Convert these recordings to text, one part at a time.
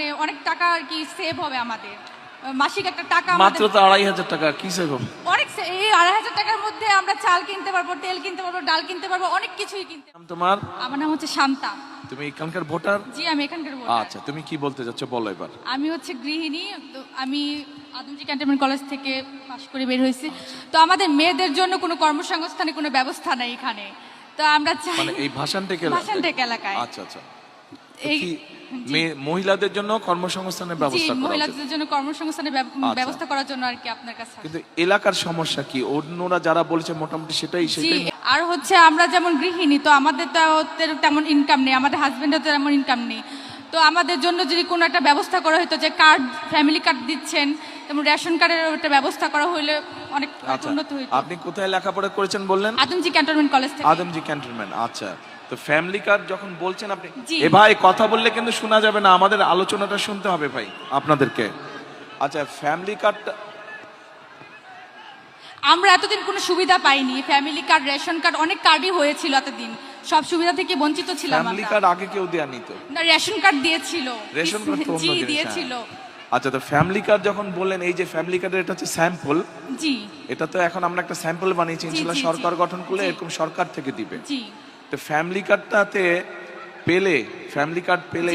মানে অনেক টাকা আর কি সেভ হবে আমাদের। মাসিক একটা টাকা মাত্র তো আড়াই হাজার টাকা কি সেভ হবে? অনেক এই আড়াই হাজার টাকার মধ্যে আমরা চাল কিনতে পারব তেল কিনতে পারব ডাল কিনতে পারব অনেক কিছুই কিনতে নাম তোমার? আমার নাম হচ্ছে শান্তা। তুমি এখানকার ভোটার? জি আমি এখানকার voter। আচ্ছা তুমি কি বলতে চাচ্ছ বলো এবার। আমি হচ্ছে গৃহিণী তো আমি আদমজি ক্যান্টনমেন্ট কলেজ থেকে পাশ করে বের হয়েছি। তো আমাদের মেয়েদের জন্য কোনো কর্মসংস্থানের কোনো ব্যবস্থা নাই এখানে। তো আমরা চাই মানে এই ভাষান থেকে ভাষানটেক এলাকায়। আচ্ছা আচ্ছা। এই মহিলাদের জন্য কর্মসংস্থানের ব্যবস্থা করা মহিলাদের জন্য কর্মসংস্থানের আচ্ছা। ব্যবস্থা করার জন্য আর কি আপনার কাছে। কিন্তু এলাকার সমস্যা কি? অন্যরা যারা বলেছে মোটামুটি সেটাই সেটাই আর হচ্ছে আমরা যেমন গৃহিণী তো আমাদের তো তেমন ইনকাম নেই আমাদের হাজবেন্ডের তেমন ইনকাম নেই। তো আমাদের জন্য যদি কোনো একটা ব্যবস্থা করা হতো যে কার্ড ফ্যামিলি কার্ড দিচ্ছেন এবং রেশন কার্ডের একটা ব্যবস্থা করা হলে অনেক আচ্ছা উন্নত হইতো। আপনি কোথায় লেখাপড়া করেছেন বললেন? আদমজি ক্যান্টনমেন্ট কলেজ থেকে। আদমজি ক্যান্টনমেন্ট আচ্ছা। তো ফ্যামিলি কার্ড যখন বলছেন আপনি। এ ভাই কথা বললে কিন্তু শোনা যাবে না আমাদের আলোচনাটা শুনতে হবে ভাই আপনাদেরকে। আচ্ছা ফ্যামিলি কার্ডটা আমরা এতদিন কোনো সুবিধা পাইনি। ফ্যামিলি কার্ড রেশন কার্ড অনেক কার্ডই হয়েছিল এতদিন। সব সুবিধা থেকে বঞ্চিত ছিলাম ফ্যামিলি কার্ড আগে কেউ দেয়া নিত না রেশন কার্ড দিয়েছিল। রেশন কার্ড তো জি হ্যাঁ। দিয়েছিল। আচ্ছা তো ফ্যামিলি কার্ড যখন বললেন এই যে ফ্যামিলি কার্ডের এটা হচ্ছে স্যাম্পল জি। এটা তো এখন আমরা একটা স্যাম্পল বানিয়েছি জি। সরকার গঠন করলে এরকম সরকার থেকে দিবে। জি। তো ফ্যামিলি কার্ডটাতে পেলে ফ্যামিলি কার্ড পেলে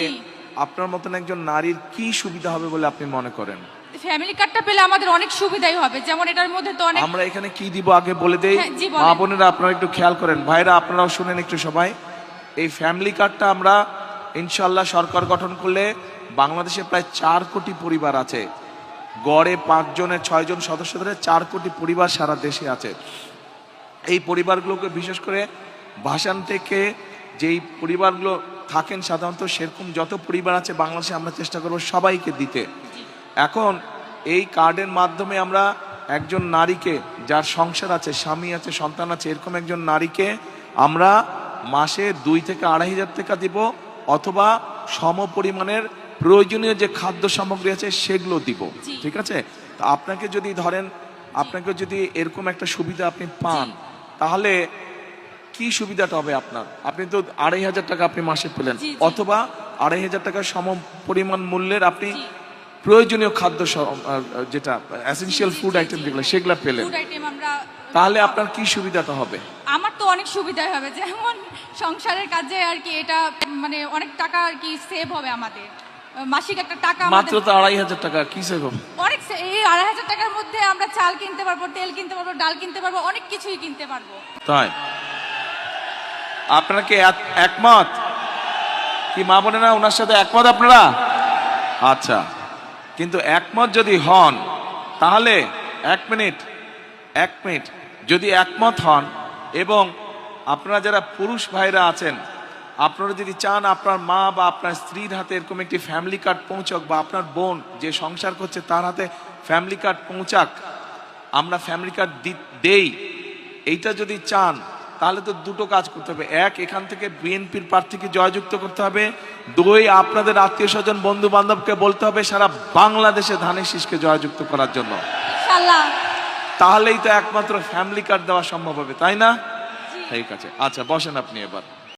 আপনার মতন একজন নারীর কি সুবিধা হবে বলে আপনি মনে করেন? ফ্যামিলি কার্ডটা পেলে আমাদের অনেক সুবিধাই হবে। যেমন এটার মধ্যে তো অনেক আমরা এখানে কি দিব আগে বলে দেই? হ্যাঁ, জি, বলেন। মা বোনেরা আপনারা একটু খেয়াল করেন। ভাইরা আপনারাও শুনেন একটু সবাই। এই ফ্যামিলি কার্ডটা আমরা ইনশাল্লাহ সরকার গঠন করলে বাংলাদেশে প্রায় চার কোটি পরিবার আছে। গড়ে পাঁচজনের ছয়জন সদস্য ধরে চার কোটি পরিবার সারা দেশে আছে। এই পরিবারগুলোকে বিশেষ করে ভাষান থেকে যেই পরিবারগুলো থাকেন সাধারণত সেরকম যত পরিবার আছে বাংলাদেশে আমরা চেষ্টা করব সবাইকে দিতে। এখন এই কার্ডের মাধ্যমে আমরা একজন নারীকে যার সংসার আছে স্বামী আছে সন্তান আছে এরকম একজন নারীকে আমরা মাসে দুই থেকে আড়াই হাজার টাকা দিব অথবা সম পরিমাণের প্রয়োজনীয় যে খাদ্য সামগ্রী আছে সেগুলো দিব। ঠিক আছে? তো আপনাকে যদি ধরেন আপনাকে যদি এরকম একটা সুবিধা আপনি পান তাহলে কি সুবিধাটা হবে আপনার? আপনি তো আড়াই হাজার টাকা আপনি মাসে পেলেন। অথবা আড়াই হাজার টাকা সম পরিমাণ মূল্যের আপনি। প্রয়োজনীয় খাদ্য যেটা এসেনশিয়াল ফুড আইটেম যেগুলো সেগুলো পেলেন। ফুড আইটেম আমরা তাহলে আপনার কি সুবিধাটা হবে? আমার তো অনেক সুবিধাই হবে যেমন সংসারের কাজে আর কি এটা মানে অনেক টাকা আর কি সেভ হবে আমাদের। মাসিক একটা টাকা মাত্র তো আড়াই হাজার টাকা কি সেভ হবে? অনেক এই আড়াই হাজার টাকার মধ্যে আমরা চাল কিনতে পারব তেল কিনতে পারব ডাল কিনতে পারব অনেক কিছুই কিনতে পারব। তাই? আপনারা কি এক- একমত? কি মা বোনেরা ওনার সাথে একমত আপনারা? আচ্ছা। কিন্তু একমত যদি হন, তাহলে এক মিনিট এক মিনিট, যদি একমত হন এবং আপনারা যারা পুরুষ ভাইরা আছেন, আপনারা যদি চান আপনার মা বা আপনার স্ত্রীর হাতে এরকম একটি ফ্যামিলি কার্ড পৌঁছক বা আপনার বোন যে সংসার করছে তার হাতে ফ্যামিলি কার্ড পৌঁছাক, আমরা ফ্যামিলি কার্ড দেই। এইটা যদি চান তাহলে তো দুটো কাজ করতে হবে। এক এখান থেকে বিএনপির প্রার্থীকে জয়যুক্ত করতে হবে। দুই আপনাদের আত্মীয় স্বজন বন্ধু বান্ধবকে বলতে হবে সারা বাংলাদেশে ধানের শীষকে জয়যুক্ত করার জন্য। তাহলেই তো একমাত্র ফ্যামিলি কার্ড দেওয়া সম্ভব হবে তাই না? ঠিক আছে। আচ্ছা বসেন আপনি এবার।